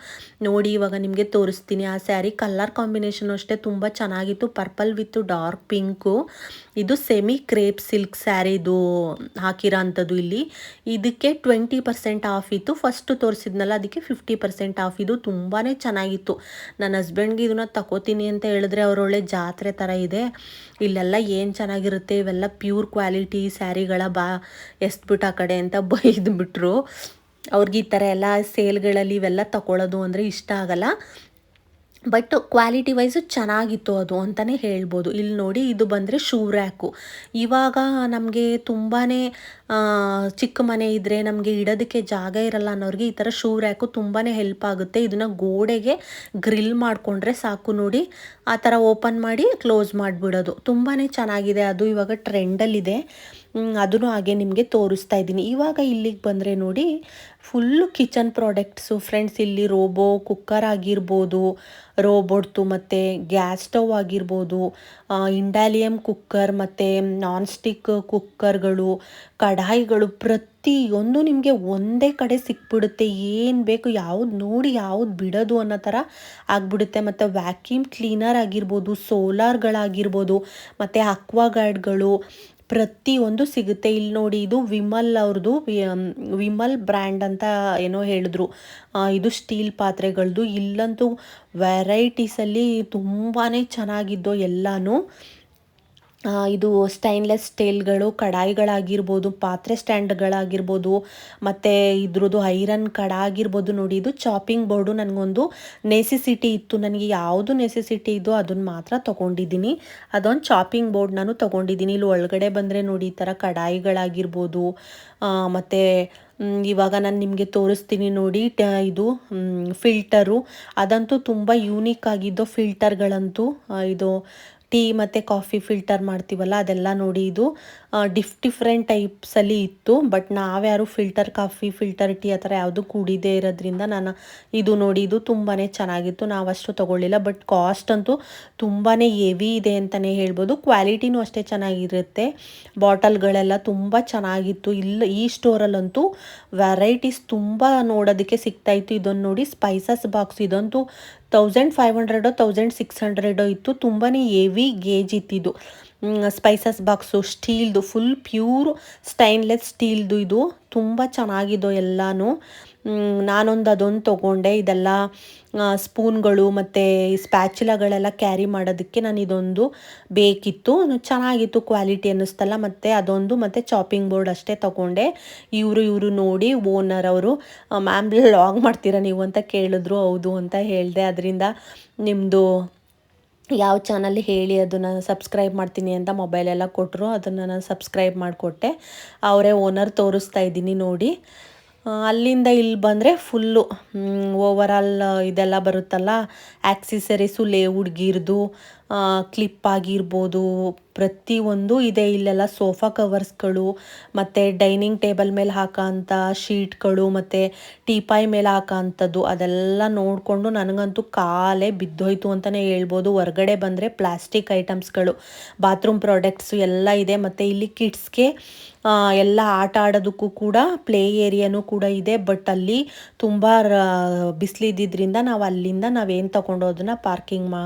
ನೋಡಿ ಇವಾಗ ನಿಮಗೆ ತೋರಿಸ್ತೀನಿ. ಆ ಸ್ಯಾರಿ ಕಲರ್ ಕಾಂಬಿನೇಷನ್ ಅಷ್ಟೇ ತುಂಬ ಚೆನ್ನಾಗಿತ್ತು. ಪರ್ಪಲ್ ವಿತ್ ಡಾರ್ಕ್ ಪಿಂಕು ಇದು ಸೆಮಿ ಕ್ರೇಪ್ ಸಿಲ್ಕ್ ಸ್ಯಾರಿದು ಹಾಕಿರೋ ಅಂಥದ್ದು ಇಲ್ಲಿ. ಇದಕ್ಕೆ ಟ್ವೆಂಟಿ ಪರ್ಸೆಂಟ್ ಆಫ್ ಇತ್ತು. ಫಸ್ಟ್ ತೋರಿಸಿದ್ನಲ್ಲ, ಅದಕ್ಕೆ ಫಿಫ್ಟಿ ಪರ್ಸೆಂಟ್ ಆಫ್ ಇದು ತುಂಬಾ ಚೆನ್ನಾಗಿತ್ತು. ನನ್ನ ಹಸ್ಬೆಂಡ್ಗೆ ಇದನ್ನ ತಗೋತೀನಿ ಅಂತ ಹೇಳಿದ್ರೆ ಅವರೊಳ್ಳೆ ಜಾತ್ರೆ ಥರ ಇದೆ. ಇಲ್ಲೆಲ್ಲ ಏನು ಚೆನ್ನಾಗಿರುತ್ತೆ? ಇವೆಲ್ಲ ಪ್ಯೂರ್ ಕ್ವಾಲಿಟಿ ಸ್ಯಾರಿಗಳ ಬಾ ಎಸ್ಬಿಟ್ಟು ಆ ಕಡೆ ಅಂತ ಬೈದ್ಬಿಟ್ರು ಅವ್ರಿಗೆ ಈ ಥರ ಎಲ್ಲ ಸೇಲ್ಗಳಲ್ಲಿ ಇವೆಲ್ಲ ತಗೊಳ್ಳೋದು ಅಂದರೆ ಇಷ್ಟ ಆಗಲ್ಲ. ಬಟ್ ಕ್ವಾಲಿಟಿ ವೈಸು ಚೆನ್ನಾಗಿತ್ತು ಅದು ಅಂತಲೇ ಹೇಳ್ಬೋದು. ಇಲ್ಲಿ ನೋಡಿ ಇದು ಬಂದರೆ ಶೂ ರ್ಯಾಕು. ಇವಾಗ ನಮಗೆ ತುಂಬಾ ಚಿಕ್ಕ ಮನೆ ಇದ್ದರೆ ನಮಗೆ ಇಡೋದಕ್ಕೆ ಜಾಗ ಇರಲ್ಲ ಅನ್ನೋರಿಗೆ ಈ ಥರ ಶೂ ರ್ಯಾಕು ತುಂಬಾ ಹೆಲ್ಪ್ ಆಗುತ್ತೆ. ಇದನ್ನು ಗೋಡೆಗೆ ಗ್ರಿಲ್ ಮಾಡಿಕೊಂಡ್ರೆ ಸಾಕು ನೋಡಿ. ಆ ಥರ ಓಪನ್ ಮಾಡಿ ಕ್ಲೋಸ್ ಮಾಡಿಬಿಡೋದು. ತುಂಬಾ ಚೆನ್ನಾಗಿದೆ. ಅದು ಇವಾಗ ಟ್ರೆಂಡಲ್ಲಿದೆ. ಅದನ್ನು ಹಾಗೆ ನಿಮಗೆ ತೋರಿಸ್ತಾ ಇದ್ದೀನಿ. ಇವಾಗ ಇಲ್ಲಿಗೆ ಬಂದರೆ ನೋಡಿ ಫುಲ್ಲು ಕಿಚನ್ ಪ್ರಾಡಕ್ಟ್ಸು ಫ್ರೆಂಡ್ಸ್ ಇಲ್ಲಿ ರೋಬೋ ಕುಕ್ಕರ್ ಆಗಿರ್ಬೋದು ರೋಬೋಟ್ದು ಮತ್ತು ಗ್ಯಾಸ್ ಸ್ಟವ್ ಆಗಿರ್ಬೋದು ಇಂಡಾಲಿಯಂ ಕುಕ್ಕರ್ ಮತ್ತು ನಾನ್ ಸ್ಟಿಕ್ ಕುಕ್ಕರ್ಗಳು ಕಡಾಯಿಗಳು ಪ್ರತಿಯೊಂದು ನಿಮಗೆ ಒಂದೇ ಕಡೆ ಸಿಕ್ಬಿಡುತ್ತೆ. ಏನು ಬೇಕು, ಯಾವ್ದು ನೋಡಿ, ಯಾವ್ದು ಬಿಡೋದು ಅನ್ನೋ ಥರ ಆಗಿಬಿಡುತ್ತೆ. ಮತ್ತು ವ್ಯಾಕ್ಯೂಮ್ ಕ್ಲೀನರ್ ಆಗಿರ್ಬೋದು ಸೋಲಾರ್ಗಳಾಗಿರ್ಬೋದು ಮತ್ತು ಅಕ್ವಾಗಾರ್ಡ್ಗಳು ಪ್ರತಿಯೊಂದು ಸಿಗುತ್ತೆ. ಇಲ್ಲಿ ನೋಡಿ ಇದು ವಿಮಲ್ ಅವ್ರದ್ದು ವಿಮಲ್ ಬ್ರ್ಯಾಂಡ್ ಅಂತ ಏನೋ ಹೇಳಿದ್ರು. ಇದು ಸ್ಟೀಲ್ ಪಾತ್ರೆಗಳದ್ದು ಇಲ್ಲಂತೂ ವೆರೈಟೀಸಲ್ಲಿ ತುಂಬಾ ಚೆನ್ನಾಗಿದ್ದು ಎಲ್ಲನೂ. ಇದು ಸ್ಟೈನ್ಲೆಸ್ ಸ್ಟೀಲ್ಗಳು ಕಡಾಯಿಗಳಾಗಿರ್ಬೋದು, ಪಾತ್ರೆ ಸ್ಟ್ಯಾಂಡ್ಗಳಾಗಿರ್ಬೋದು, ಮತ್ತು ಇದ್ರದ್ದು ಐರನ್ ಕಡ ಆಗಿರ್ಬೋದು ನೋಡಿ, ಇದು ಚಾಪಿಂಗ್ ಬೋರ್ಡು ನನಗೊಂದು ನೆಸೆಸಿಟಿ ಇತ್ತು. ನನಗೆ ಯಾವುದು ನೆಸೆಸಿಟಿ ಇದೋ ಅದನ್ನು ಮಾತ್ರ ತೊಗೊಂಡಿದ್ದೀನಿ. ಅದೊಂದು ಚಾಪಿಂಗ್ ಬೋರ್ಡ್ ನಾನು ತೊಗೊಂಡಿದ್ದೀನಿ. ಇಲ್ಲಿ ಒಳಗಡೆ ಬಂದರೆ ನೋಡಿ, ಈ ಥರ ಕಡಾಯಿಗಳಾಗಿರ್ಬೋದು ಮತ್ತು ಇವಾಗ ನಾನು ನಿಮಗೆ ತೋರಿಸ್ತೀನಿ ನೋಡಿ ಇದು ಫಿಲ್ಟರು ಅದಂತೂ ತುಂಬ ಯೂನಿಕ್ ಆಗಿದ್ದು ಫಿಲ್ಟರ್ಗಳಂತೂ ಇದು ಟೀ ಮತ್ತು ಕಾಫಿ ಫಿಲ್ಟರ್ ಮಾಡ್ತೀವಲ್ಲ, ಅದೆಲ್ಲ ನೋಡಿ ಇದು ಡಿಫ್ ಡಿಫ್ರೆಂಟ್ ಟೈಪ್ಸಲ್ಲಿ ಇತ್ತು. ಬಟ್ ನಾವ್ಯಾರು ಫಿಲ್ಟರ್ ಕಾಫಿ, ಫಿಲ್ಟರ್ ಟೀ ಆ ಥರ ಯಾವುದು ಕೂಡಿದೇ ಇರೋದ್ರಿಂದ ನಾನು ಇದು ನೋಡಿ, ಇದು ತುಂಬಾ ಚೆನ್ನಾಗಿತ್ತು. ನಾವು ಅಷ್ಟು ತೊಗೊಳ್ಳಿಲ್ಲ. ಬಟ್ ಕಾಸ್ಟ್ ಅಂತೂ ತುಂಬಾ ಹೆವಿ ಇದೆ ಅಂತಲೇ ಹೇಳ್ಬೋದು. ಕ್ವಾಲಿಟಿನೂ ಅಷ್ಟೇ ಚೆನ್ನಾಗಿರುತ್ತೆ. ಬಾಟಲ್ಗಳೆಲ್ಲ ತುಂಬ ಚೆನ್ನಾಗಿತ್ತು. ಇಲ್ಲ, ಈ ಸ್ಟೋರಲ್ಲಂತೂ ವೆರೈಟೀಸ್ ತುಂಬ ನೋಡೋದಕ್ಕೆ ಸಿಗ್ತಾಯಿತ್ತು ಇದನ್ನು ನೋಡಿ ಸ್ಪೈಸಸ್ ಬಾಕ್ಸ್ ಇದಂತೂ ತೌಸಂಡ್ ಫೈವ್ ಹಂಡ್ರೆಡೋ ತೌಸಂಡ್ ಸಿಕ್ಸ್ ಹಂಡ್ರೆಡೋ ಇತ್ತು. ತುಂಬಾ ಹೆವಿ ಗೇಜ್ ಇತ್ತಿದ್ದು. ಸ್ಪೈಸಸ್ ಬಾಕ್ಸು ಸ್ಟೀಲ್ದು ಫುಲ್ ಪ್ಯೂರ್ ಸ್ಟೈನ್ಲೆಸ್ ಸ್ಟೀಲ್ದು ಇದು. ತುಂಬ ಚೆನ್ನಾಗಿದೆ ಎಲ್ಲನೂ. ನಾನೊಂದು ಅದೊಂದು ತೊಗೊಂಡೆ. ಇದೆಲ್ಲ ಸ್ಪೂನ್ಗಳು ಮತ್ತು ಸ್ಪ್ಯಾಚುಲಗಳೆಲ್ಲ ಕ್ಯಾರಿ ಮಾಡೋದಕ್ಕೆ ನಾನು ಇದೊಂದು ಬೇಕಿತ್ತು. ಚೆನ್ನಾಗಿತ್ತು ಕ್ವಾಲಿಟಿ ಅನ್ನಿಸ್ತಲ್ಲ, ಮತ್ತು ಅದೊಂದು ಮತ್ತು ಚಾಪಿಂಗ್ ಬೋರ್ಡ್ ಅಷ್ಟೇ ತೊಗೊಂಡೆ. ಇವರು ಇವರು ನೋಡಿ ಓನರ್ ಅವರು ಮ್ಯಾಮ್, ಲಾಗ್ ಮಾಡ್ತೀರಾ ನೀವು? ಅಂತ ಕೇಳಿದ್ರು. ಹೌದು ಅಂತ ಹೇಳಿದೆ. ಅದರಿಂದ ನಿಮ್ಮದು ಯಾವ ಚಾನಲ್ ಹೇಳಿ ಅದನ್ನು ಸಬ್ಸ್ಕ್ರೈಬ್ ಮಾಡ್ತೀನಿ ಅಂತ ಮೊಬೈಲೆಲ್ಲ ಕೊಟ್ಟರು ಅದನ್ನು ನಾನು ಸಬ್ಸ್ಕ್ರೈಬ್ ಮಾಡಿಕೊಟ್ಟೆ. ಅವರೇ ಓನರ್ ತೋರಿಸ್ತಾ ಇದ್ದೀನಿ ನೋಡಿ. ಅಲ್ಲಿಂದ ಇಲ್ಲಿ ಬಂದರೆ ಫುಲ್ಲು ಓವರಾಲ್ ಇದೆಲ್ಲ ಬರುತ್ತಲ್ಲ? ಆ್ಯಕ್ಸೆಸರೀಸು ಲೇ ಹುಡ್ಗಿರ್ದು ಕ್ಲಿಪ್ ಆಗಿರ್ಬೋದು ಪ್ರತಿಯೊಂದು ಇದೆ ಇಲ್ಲೆಲ್ಲ ಸೋಫಾ ಕವರ್ಸ್ಗಳು ಮತ್ತು ಡೈನಿಂಗ್ ಟೇಬಲ್ ಮೇಲೆ ಹಾಕೋಂಥ ಶೀಟ್ಗಳು ಮತ್ತು ಟೀಪಾಯ್ ಮೇಲೆ ಹಾಕೋಂಥದ್ದು ಅದೆಲ್ಲ ನೋಡಿಕೊಂಡು ನನಗಂತೂ ಕಾಲೇ ಬಿದ್ದೋಯ್ತು ಅಂತಲೇ ಹೇಳ್ಬೋದು. ಹೊರ್ಗಡೆ ಬಂದರೆ ಪ್ಲಾಸ್ಟಿಕ್ ಐಟಮ್ಸ್ಗಳು ಬಾತ್ರೂಮ್ ಪ್ರಾಡಕ್ಟ್ಸು ಎಲ್ಲ ಇದೆ, ಮತ್ತು ಇಲ್ಲಿ ಕಿಡ್ಸ್ಗೆ ಎಲ್ಲ ಆಟ ಆಡೋದಕ್ಕೂ ಕೂಡ ಪ್ಲೇ ಏರಿಯಾನೂ ಕೂಡ ಇದೆ ಬಟ್ ಅಲ್ಲಿ ತುಂಬ ಬಿಸಿಲಿದ್ದಿದ್ರಿಂದ ನಾವು ಅಲ್ಲಿಂದ ನಾವೇನು ತೊಗೊಂಡೋದನ್ನ ಪಾರ್ಕಿಂಗ್ ಮಾ,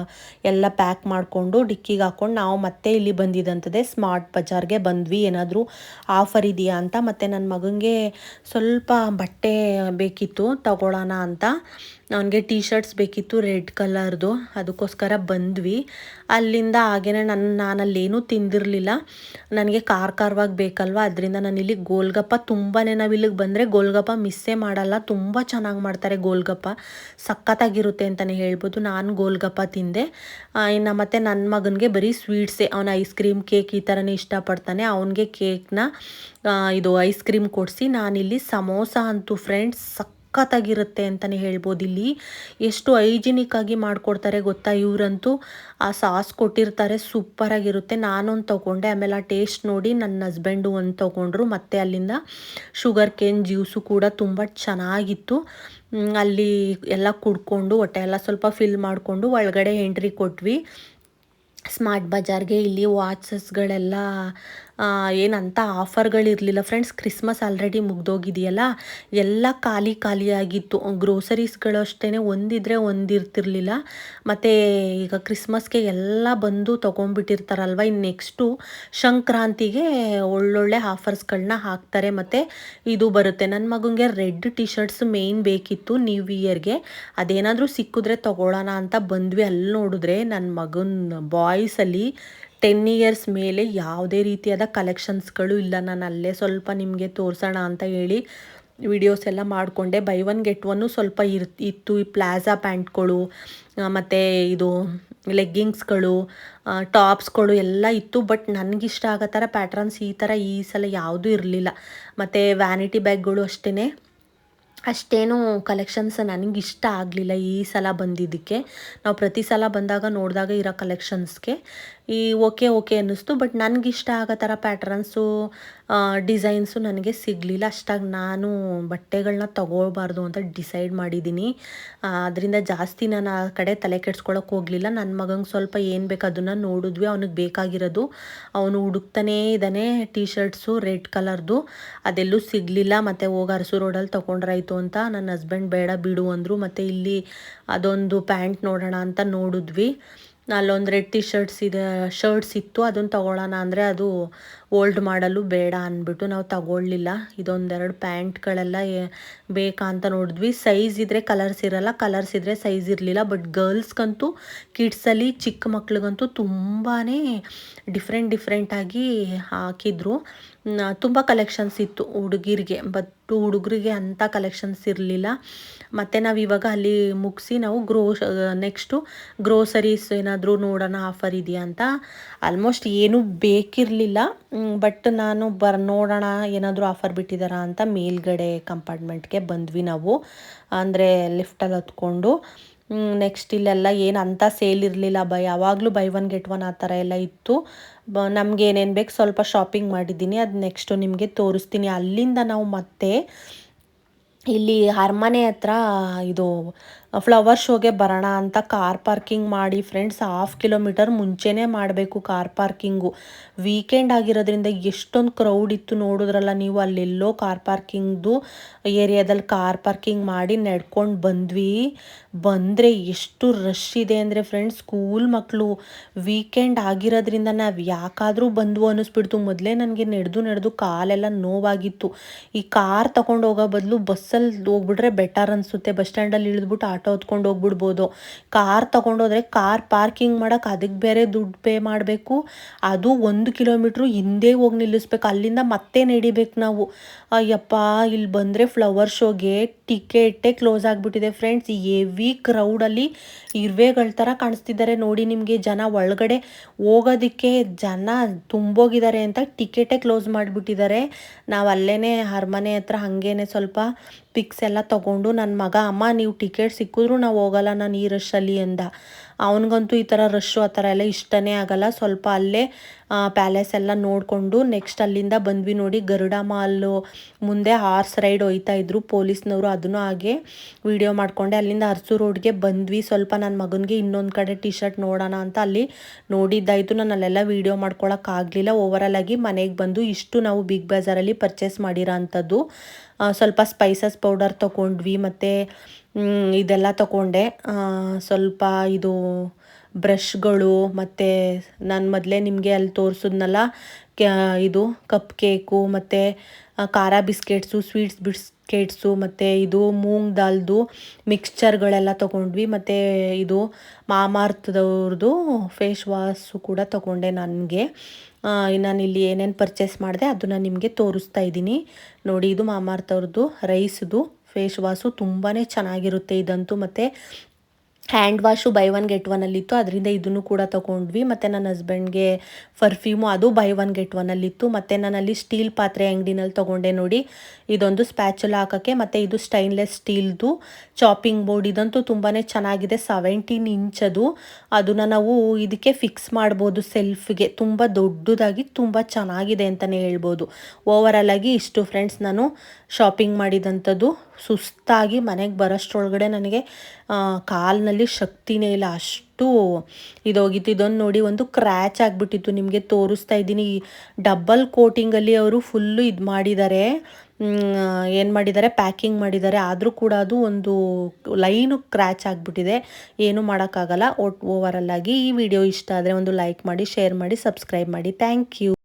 ಎಲ್ಲ ಪ್ಯಾಕ್ ಮಾಡಿಕೊಂಡು ಡಿಕ್ಕಿಗೆ ಹಾಕ್ಕೊಂಡು ನಾವು ಮತ್ತೆ ಇಲ್ಲಿ ಬಂದಿದ್ದಂಥದ್ದೇ ಸ್ಮಾರ್ಟ್ ಬಜಾರ್ಗೆ ಬಂದ್ವಿ. ಏನಾದರೂ ಆಫರ್ ಇದೆಯಾ ಅಂತ? ಮತ್ತು ನನ್ನ ಮಗನಿಗೆ ಸ್ವಲ್ಪ ಬಟ್ಟೆ ಬೇಕಿತ್ತು ತಗೊಳ್ಳೋಣ ಅಂತ. ಅವನಿಗೆ ಟೀ ಶರ್ಟ್ಸ್ ಬೇಕಿತ್ತು ರೆಡ್ ಕಲರ್ದು ಅದಕ್ಕೋಸ್ಕರ ಬಂದ್ವಿ. ಅಲ್ಲಿಂದ ಹಾಗೇ ನನ್ನ ನಾನಲ್ಲೇನೂ ತಿಂದಿರಲಿಲ್ಲ. ನನಗೆ ಖಾರ ಖಾರವಾಗಿ ಬೇಕಲ್ವ? ಅದರಿಂದ ನಾನು ಇಲ್ಲಿ ಗೋಲ್ಗಪ್ಪ ತುಂಬಾ ನಾವು ಇಲ್ಲಿಗೆ ಬಂದರೆ ಗೋಲ್ಗಪ್ಪ ಮಿಸ್ಸೇ ಮಾಡಲ್ಲ. ತುಂಬ ಚೆನ್ನಾಗಿ ಮಾಡ್ತಾರೆ ಗೋಲ್ಗಪ್ಪ. ಸಖತ್ತಾಗಿರುತ್ತೆ ಅಂತಲೇ ಹೇಳ್ಬೋದು. ನಾನು ಗೋಲ್ಗಪ್ಪ ತಿಂದೆ. ಇನ್ನು ಮತ್ತು ನನ್ನ ಮಗನಿಗೆ ಬರೀ ಸ್ವೀಟ್ಸೇ ಅವನ ಐಸ್ ಕ್ರೀಮ್ ಕೇಕ್ ಈ ಥರನೇ ಇಷ್ಟಪಡ್ತಾನೆ. ಅವನಿಗೆ ಕೇಕ್ನ ಇದು ಐಸ್ ಕ್ರೀಮ್ ಕೊಡಿಸಿ ನಾನಿಲ್ಲಿ ಸಮೋಸ ಅಂತೂ ಫ್ರೆಂಡ್ಸ್ ಸಕ್ ಸಖತ್ತಾಗಿರುತ್ತೆ ಅಂತಲೇ ಹೇಳ್ಬೋದು ಇಲ್ಲಿ. ಎಷ್ಟು ಹೈಜಿನಿಕ್ ಆಗಿ ಮಾಡಿಕೊಡ್ತಾರೆ ಗೊತ್ತಾ ಇವರಂತೂ? ಆ ಸಾಸ್ ಕೊಟ್ಟಿರ್ತಾರೆ, ಸೂಪರಾಗಿರುತ್ತೆ. ನಾನೊಂದು ತೊಗೊಂಡೆ, ಆಮೇಲೆ ಆ ಟೇಸ್ಟ್ ನೋಡಿ ನನ್ನ ಹಸ್ಬೆಂಡು ಒಂದು ತೊಗೊಂಡ್ರು. ಮತ್ತು ಅಲ್ಲಿಂದ ಶುಗರ್ ಕೇನ್ ಜ್ಯೂಸು ಕೂಡ ತುಂಬ ಚೆನ್ನಾಗಿತ್ತು. ಅಲ್ಲಿ ಎಲ್ಲ ಕುಡ್ಕೊಂಡು, ಹೊಟ್ಟೆ ಎಲ್ಲ ಸ್ವಲ್ಪ ಫಿಲ್ ಮಾಡಿಕೊಂಡು ಒಳಗಡೆ ಎಂಟ್ರಿ ಕೊಟ್ವಿ. ಸ್ಮಾರ್ಟ್ ಬಜಾರ್ಗೆ ಇಲ್ಲಿ ವಾಚಸ್ಗಳೆಲ್ಲ ಏನಂತ ಆಫರ್ಗಳಿರಲಿಲ್ಲ. ಫ್ರೆಂಡ್ಸ್ ಕ್ರಿಸ್ಮಸ್ ಆಲ್ರೆಡಿ ಮುಗ್ದೋಗಿದೆಯಲ್ಲ? ಎಲ್ಲ ಖಾಲಿ ಖಾಲಿಯಾಗಿತ್ತು. ಗ್ರೋಸರೀಸ್ಗಳು ಅಷ್ಟೇ ಒಂದಿದ್ರೆ ಒಂದಿರ್ತಿರ್ಲಿಲ್ಲ. ಮತ್ತು ಈಗ ಕ್ರಿಸ್ಮಸ್ಗೆ ಎಲ್ಲ ಬಂದು ತೊಗೊಂಡ್ಬಿಟ್ಟಿರ್ತಾರಲ್ವ? ಇನ್ನು ನೆಕ್ಸ್ಟು ಸಂಕ್ರಾಂತಿಗೆ ಒಳ್ಳೊಳ್ಳೆ ಆಫರ್ಸ್ಗಳನ್ನ ಹಾಕ್ತಾರೆ. ಮತ್ತು ಇದು ಬರುತ್ತೆ. ನನ್ನ ಮಗನಿಗೆ ರೆಡ್ ಟಿ ಶರ್ಟ್ಸ್ ಮೇಯ್ನ್ ಬೇಕಿತ್ತು ನ್ಯೂ ಇಯರ್ಗೆ ಅದೇನಾದರೂ ಸಿಕ್ಕಿದ್ರೆ ತೊಗೊಳ್ಳೋಣ ಅಂತ ಬಂದ್ವಿ. ಅಲ್ಲಿ ನೋಡಿದ್ರೆ ನನ್ನ ಮಗನ ಬಾಯ್ಸಲ್ಲಿ ಟೆನ್ ಇಯರ್ಸ್ ಮೇಲೆ ಯಾವುದೇ ರೀತಿಯಾದ ಕಲೆಕ್ಷನ್ಸ್ಗಳು ಇಲ್ಲ. ನಾನು ಅಲ್ಲೇ ಸ್ವಲ್ಪ ನಿಮಗೆ ತೋರಿಸೋಣ ಅಂತ ಹೇಳಿ ವಿಡಿಯೋಸ್ ಎಲ್ಲ ಮಾಡಿಕೊಂಡೆ. ಬೈ ಒನ್ ಗೆಟ್ ಒನ್ನು ಸ್ವಲ್ಪ ಇರ್, ಇತ್ತು. ಈ ಪ್ಲಾಜಾ ಪ್ಯಾಂಟ್ಗಳು ಮತ್ತು ಇದು ಲೆಗ್ಗಿಂಗ್ಸ್ಗಳು ಟಾಪ್ಸ್ಗಳು ಎಲ್ಲ ಇತ್ತು. ಬಟ್ ನನಗಿಷ್ಟ ಆಗೋ ಥರ ಪ್ಯಾಟ್ರನ್ಸ್ ಈ ಥರ ಈ ಸಲ ಯಾವುದೂ ಇರಲಿಲ್ಲ. ಮತ್ತು ವ್ಯಾನಿಟಿ ಬ್ಯಾಗ್ಗಳು ಅಷ್ಟೇ ಅಷ್ಟೇನು ಕಲೆಕ್ಷನ್ಸ್ ನನಗೆ ಇಷ್ಟ ಆಗಲಿಲ್ಲ ಈ ಸಲ ಬಂದಿದ್ದಕ್ಕೆ. ನಾವು ಪ್ರತಿ ಸಲ ಬಂದಾಗ ನೋಡಿದಾಗ ಇರೋ ಕಲೆಕ್ಷನ್ಸ್ಗೆ ಈ ಓಕೆ ಓಕೆ ಅನ್ನಿಸ್ತು. ಬಟ್ ನನಗೆ ಇಷ್ಟ ಆಗೋ ಥರ ಪ್ಯಾಟ್ರನ್ಸು ಡಿಸೈನ್ಸು ನನಗೆ ಸಿಗಲಿಲ್ಲ. ಅಷ್ಟಾಗಿ ನಾನು ಬಟ್ಟೆಗಳನ್ನ ತಗೋಬಾರ್ದು ಅಂತ ಡಿಸೈಡ್ ಮಾಡಿದ್ದೀನಿ ಅದರಿಂದ ಜಾಸ್ತಿ ನಾನು ಆ ಕಡೆ ತಲೆ ಕೆಡ್ಸ್ಕೊಳಕ್ಕೆ ಹೋಗಲಿಲ್ಲ. ನನ್ನ ಮಗಂಗೆ ಸ್ವಲ್ಪ ಏನು ಬೇಕು ಅದನ್ನು ನೋಡಿದ್ವಿ. ಅವನಿಗೆ ಬೇಕಾಗಿರೋದು. ಅವನು ಹುಡುಕ್ತಾನೇ ಇದ್ದಾನೆ ಟೀ ಶರ್ಟ್ಸು ರೆಡ್ ಕಲರ್ದು ಅದೆಲ್ಲೂ ಸಿಗಲಿಲ್ಲ. ಮತ್ತು ಹೋಗಿ ಅರಸು ರೋಡಲ್ಲಿ ತೊಗೊಂಡ್ರಾಯ್ತು ಅಂತ ನನ್ನ ಹಸ್ಬೆಂಡ್ ಬೇಡ ಬಿಡು ಅಂದರು. ಮತ್ತು ಇಲ್ಲಿ ಅದೊಂದು ಪ್ಯಾಂಟ್ ನೋಡೋಣ ಅಂತ ನೋಡಿದ್ವಿ. ಅಲ್ಲೊಂದು ರೆಡ್ ಟಿ ಶರ್ಟ್ಸ್ ಇದೆ ಶರ್ಟ್ಸ್ ಇತ್ತು ಅದನ್ನು ತೊಗೊಳ್ಳೋಣ ಅಂದರೆ ಅದು ಓಲ್ಡ್ ಮಾಡಲು ಬೇಡ ಅಂದ್ಬಿಟ್ಟು ನಾವು ತಗೊಳ್ಳಿಲ್ಲ. ಇದೊಂದೆರಡು ಪ್ಯಾಂಟ್ಗಳೆಲ್ಲ ಬೇಕಾ ಅಂತ ನೋಡಿದ್ವಿ. ಸೈಜ್ ಇದ್ದರೆ ಕಲರ್ಸ್ ಇರಲ್ಲ ಕಲರ್ಸ್ ಇದ್ದರೆ ಸೈಜ್ ಇರಲಿಲ್ಲ. ಬಟ್ ಗರ್ಲ್ಸ್ಗಂತೂ ಕಿಡ್ಸಲ್ಲಿ ಚಿಕ್ಕ ಮಕ್ಳಿಗಂತೂ ತುಂಬಾ ಡಿಫ್ರೆಂಟ್ ಡಿಫ್ರೆಂಟಾಗಿ ಹಾಕಿದ್ರು. ತುಂಬ ಕಲೆಕ್ಷನ್ಸ್ ಇತ್ತು ಹುಡುಗಿರಿಗೆ. ಬಟ್ ಹುಡುಗರಿಗೆ ಅಂಥ ಕಲೆಕ್ಷನ್ಸ್ ಇರಲಿಲ್ಲ. ಮತ್ತು ನಾವು ಇವಾಗ ಅಲ್ಲಿ ಮುಗಿಸಿ ನಾವು ಗ್ರೋ ನೆಕ್ಸ್ಟು ಗ್ರೋಸರೀಸ್ ಏನಾದರೂ ನೋಡೋಣ ಆಫರ್ ಇದೆಯಾ ಅಂತ ಆಲ್ಮೋಸ್ಟ್ ಏನೂ ಬೇಕಿರಲಿಲ್ಲ. ಬಟ್ ನಾನು ಬರ್, ನೋಡೋಣ ಏನಾದರೂ ಆಫರ್ ಬಿಟ್ಟಿದ್ದಾರಾ ಅಂತ ಮೇಲ್ಗಡೆ ಕಂಪಾರ್ಟ್ಮೆಂಟ್ಗೆ ಬಂದ್ವಿ ನಾವು. ಅಂದರೆ ಲಿಫ್ಟಲ್ಲಿ ಹತ್ಕೊಂಡು ನೆಕ್ಸ್ಟ್ ಇಲ್ಲೆಲ್ಲ ಏನು ಅಂಥ ಸೇಲ್ ಇರಲಿಲ್ಲ. ಬೈ, ಯಾವಾಗಲೂ ಬೈ ಒನ್ ಗೆಟ್ ಒನ್ ಆ ಥರ ಎಲ್ಲ ಇತ್ತು. ಬ, ನಮ್ಗೆ ಏನೇನು ಬೇಕು ಸ್ವಲ್ಪ ಶಾಪಿಂಗ್ ಮಾಡಿದ್ದೀನಿ. ಅದು ನೆಕ್ಸ್ಟು ನಿಮಗೆ ತೋರಿಸ್ತೀನಿ. ಅಲ್ಲಿಂದ ನಾವು ಮತ್ತೆ ಇಲ್ಲಿ ಅರಮನೆ ಹತ್ರ ಇದು ಫ್ಲವರ್ ಶೋಗೆ ಬರೋಣ ಅಂತ ಕಾರ್ ಪಾರ್ಕಿಂಗ್ ಮಾಡಿ ಫ್ರೆಂಡ್ಸ್, ಹಾಫ್ ಕಿಲೋಮೀಟರ್ ಮುಂಚೆನೇ ಮಾಡಬೇಕು ಕಾರ್ ಪಾರ್ಕಿಂಗು. ವೀಕೆಂಡ್ ಆಗಿರೋದ್ರಿಂದ ಎಷ್ಟೊಂದು ಕ್ರೌಡ್ ಇತ್ತು ನೋಡಿದ್ರಲ್ಲ ನೀವು. ಅಲ್ಲೆಲ್ಲೋ ಕಾರ್ ಪಾರ್ಕಿಂಗ್ದು ಏರಿಯಾದಲ್ಲಿ ಕಾರ್ ಪಾರ್ಕಿಂಗ್ ಮಾಡಿ ನಡ್ಕೊಂಡು ಬಂದ್ವಿ. ಬಂದರೆ ಎಷ್ಟು ರಶ್ ಇದೆ ಅಂದರೆ ಫ್ರೆಂಡ್ಸ್ ಸ್ಕೂಲ್ ಮಕ್ಕಳು ವೀಕೆಂಡ್ ಆಗಿರೋದ್ರಿಂದ ನಾವು ಯಾಕಾದರೂ ಬಂದ್ವು ಅನ್ನಿಸ್ಬಿಡ್ತು. ಮೊದಲೇ ನನಗೆ ನಡೆದು ನಡೆದು ಕಾಲೆಲ್ಲ ನೋವಾಗಿತ್ತು. ಈ ಕಾರ್ ತಗೊಂಡು ಹೋಗೋ ಬದಲು ಬಸ್ಸಲ್ಲಿ ಹೋಗ್ಬಿಟ್ರೆ ಬೆಟರ್ ಅನಿಸುತ್ತೆ. ಬಸ್ ಸ್ಟ್ಯಾಂಡಲ್ಲಿ ಇಳಿದ್ಬಿಟ್ಟು ಆಟೋ ಹೊತ್ಕೊಂಡು ಹೋಗ್ಬಿಡ್ಬೋದು. ಕಾರ್ ತೊಗೊಂಡೋದ್ರೆ ಕಾರ್ ಪಾರ್ಕಿಂಗ್ ಮಾಡೋಕೆ ಅದಕ್ಕೆ ಬೇರೆ ದುಡ್ಡು ಪೇ ಮಾಡಬೇಕು. ಅದು ಒಂದು ಕಿಲೋಮೀಟ್ರು ಹಿಂದೆ ಹೋಗಿ ನಿಲ್ಲಿಸ್ಬೇಕು. ಅಲ್ಲಿಂದ ಮತ್ತೆ ನಡಿಬೇಕು ನಾವು? ಅಯ್ಯಪ್ಪ ಇಲ್ಲಿ ಬಂದರೆ ಫ್ಲವರ್ ಶೋಗೆ ಟಿಕೆಟೇ ಕ್ಲೋಸ್ ಆಗಿಬಿಟ್ಟಿದೆ ಫ್ರೆಂಡ್ಸ್ ಎವಿ ಕ್ರೌಡಲ್ಲಿ ಇರುವೆಗಳ ಥರ ಕಾಣಿಸ್ತಿದ್ದಾರೆ ನೋಡಿ ನಿಮಗೆ. ಜನ ಒಳಗಡೆ ಹೋಗೋದಕ್ಕೆ ಜನ ತುಂಬೋಗಿದ್ದಾರೆ ಅಂತ ಟಿಕೆಟೇ ಕ್ಲೋಸ್ ಮಾಡಿಬಿಟ್ಟಿದ್ದಾರೆ. ನಾವು ಅಲ್ಲೇ ಅರಮನೆ ಹತ್ರ ಹಾಗೇನೆ ಸ್ವಲ್ಪ ಪಿಕ್ಸ್ ಎಲ್ಲ ತೊಗೊಂಡು ನನ್ನ ಮಗ, ಅಮ್ಮ, ನೀವು ಟಿಕೆಟ್ ಸಿಕ್ಕಿದ್ರು ನಾವು ಹೋಗಲ್ಲ, ನಾನು ಈ ರಶಲ್ಲಿ ಅಂದ. ಅವನಿಗಂತೂ ಈ ಥರ ರಶ್ಶು ಆ ಥರ ಎಲ್ಲ ಇಷ್ಟನೇ ಆಗಲ್ಲ. ಸ್ವಲ್ಪ ಅಲ್ಲೇ ಪ್ಯಾಲೇಸ್ ಎಲ್ಲ ನೋಡಿಕೊಂಡು ನೆಕ್ಸ್ಟ್ ಅಲ್ಲಿಂದ ಬಂದ್ವಿ ನೋಡಿ, ಗರುಡ ಮಾಲು ಮುಂದೆ ಹಾರ್ಸ್ ರೈಡ್ ಹೋಯ್ತಾ ಇದ್ರು ಪೊಲೀಸ್ನವರು ಅದನ್ನು ಹಾಗೆ ವಿಡಿಯೋ ಮಾಡಿಕೊಂಡೆ. ಅಲ್ಲಿಂದ ಅರ್ಸು ರೋಡ್ಗೆ ಬಂದ್ವಿ. ಸ್ವಲ್ಪ ನನ್ನ ಮಗನಿಗೆ ಇನ್ನೊಂದು ಕಡೆ ಟಿ ಶರ್ಟ್ ನೋಡೋಣ ಅಂತ ಅಲ್ಲಿ ನೋಡಿದ್ದಾಯಿತು. ನಾನು ಅಲ್ಲೆಲ್ಲ ವೀಡಿಯೋ ಮಾಡ್ಕೊಳಕ್ಕಾಗಲಿಲ್ಲ ಓವರಾಲ್ ಆಗಿ ಮನೆಗೆ ಬಂದು ಇಷ್ಟು ನಾವು ಬಿಗ್ ಬಜಾರಲ್ಲಿ ಪರ್ಚೇಸ್ ಮಾಡಿರೋ ಅಂಥದ್ದು. ಸ್ವಲ್ಪ ಸ್ಪೈಸಸ್ ಪೌಡರ್ ತೊಗೊಂಡ್ವಿ ಮತ್ತು ಇದೆಲ್ಲ ತೊಗೊಂಡೆ. ಸ್ವಲ್ಪ ಇದು ಬ್ರಷ್ಗಳು ಮತ್ತು ನಾನು ಮೊದಲೇ ನಿಮಗೆ ಅಲ್ಲಿ ತೋರಿಸಿದ್ನಲ್ಲ, ಕ್ಯಾ, ಇದು ಕಪ್ ಕೇಕು ಮತ್ತು ಖಾರ ಬಿಸ್ಕೆಟ್ಸು ಸ್ವೀಟ್ಸ್ ಬಿಸ್ಕೆಟ್ಸು ಮತ್ತು ಇದು ಮೂಂಗ್ ದಾಲ್ದು ಮಿಕ್ಸ್ಚರ್ಗಳೆಲ್ಲ ತೊಗೊಂಡ್ವಿ. ಮತ್ತು ಇದು ಮಾಮಾರ್ಥದವ್ರದ್ದು ಫೇಸ್ ವಾಶು ಕೂಡ ತೊಗೊಂಡೆ ನನಗೆ. ನಾನಿಲ್ಲಿ ಏನೇನು ಪರ್ಚೇಸ್ ಮಾಡಿದೆ ಅದನ್ನು ನಿಮಗೆ ತೋರಿಸ್ತಾ ಇದ್ದೀನಿ. ನೋಡಿ, ಇದು ಮಾಮಾರ್ಥವ್ರದ್ದು ರೈಸ್ದು ಫೇಸ್ ವಾಸು ತುಂಬಾ ಚೆನ್ನಾಗಿರುತ್ತೆ ಇದಂತೂ. ಮತ್ತು hand wash buy one get ಒನ್ನಲ್ಲಿತ್ತು ಅದರಿಂದ ಇದನ್ನು ಕೂಡ ತಗೊಂಡ್ವಿ. ಮತ್ತು ನನ್ನ ಹಸ್ಬೆಂಡ್ಗೆ ಪರ್ಫ್ಯೂಮು ಅದು ಬೈ ಒನ್ ಗೆಟ್ ಒನ್ನಲ್ಲಿತ್ತು ಮತ್ತು ನಾನಲ್ಲಿ ಸ್ಟೀಲ್ ಪಾತ್ರೆ ಅಂಗಡಿನಲ್ಲಿ ತಗೊಂಡೆ ನೋಡಿ. ಇದೊಂದು ಸ್ಪ್ಯಾಚುಲ ಹಾಕೋಕ್ಕೆ. ಮತ್ತು ಇದು ಸ್ಟೈನ್ಲೆಸ್ ಸ್ಟೀಲ್ದು ಚಾಪಿಂಗ್ ಬೋರ್ಡ್ ಇದಂತೂ ತುಂಬಾ ಚೆನ್ನಾಗಿದೆ. ಸೆವೆಂಟೀನ್ ಇಂಚದು ಅದನ್ನು ನಾವು ಇದಕ್ಕೆ ಫಿಕ್ಸ್ ಮಾಡ್ಬೋದು ಸೆಲ್ಫ್ಗೆ ತುಂಬ ದೊಡ್ಡದಾಗಿ ತುಂಬ ಚೆನ್ನಾಗಿದೆ ಅಂತಲೇ ಹೇಳ್ಬೋದು. ಓವರಾಲ್ ಆಗಿ ಇಷ್ಟು ಫ್ರೆಂಡ್ಸ್ ನಾನು ಶಾಪಿಂಗ್ ಮಾಡಿದಂಥದ್ದು ಸುಸ್ತಾಗಿ ಮನೆಗೆ ಬರೋಷ್ಟ್ರೊಳಗಡೆ ನನಗೆ ಕಾಲಿನಲ್ಲಿ ಕಾಲ್ನಲ್ಲಿ ಶಕ್ತಿನೇ ಇಲ್ಲ. ಅಷ್ಟು ಇದೋಗಿತ್ತು ಇದೊಂದು ನೋಡಿ ಒಂದು ಕ್ರ್ಯಾಚ್ ಆಗಿಬಿಟ್ಟಿತ್ತು. ನಿಮಗೆ ತೋರಿಸ್ತಾ ಇದ್ದೀನಿ. ಡಬಲ್ ಕೋಟಿಂಗಲ್ಲಿ ಅವರು ಫುಲ್ಲು ಇದು ಮಾಡಿದ್ದಾರೆ. ಏನು ಮಾಡಿದ್ದಾರೆ? ಪ್ಯಾಕಿಂಗ್ ಮಾಡಿದ್ದಾರೆ. ಆದರೂ ಕೂಡ ಅದು ಒಂದು ಲೈನು ಕ್ರ್ಯಾಚ್ ಆಗಿಬಿಟ್ಟಿದೆ. ಏನು ಮಾಡೋಕ್ಕಾಗಲ್ಲ. ಒಟ್ ಓವರಲ್ಲಾಗಿ ಈ ವಿಡಿಯೋ ಇಷ್ಟ ಆದರೆ ಒಂದು ಲೈಕ್ ಮಾಡಿ, ಶೇರ್ ಮಾಡಿ, ಸಬ್ಸ್ಕ್ರೈಬ್ ಮಾಡಿ. Thank you.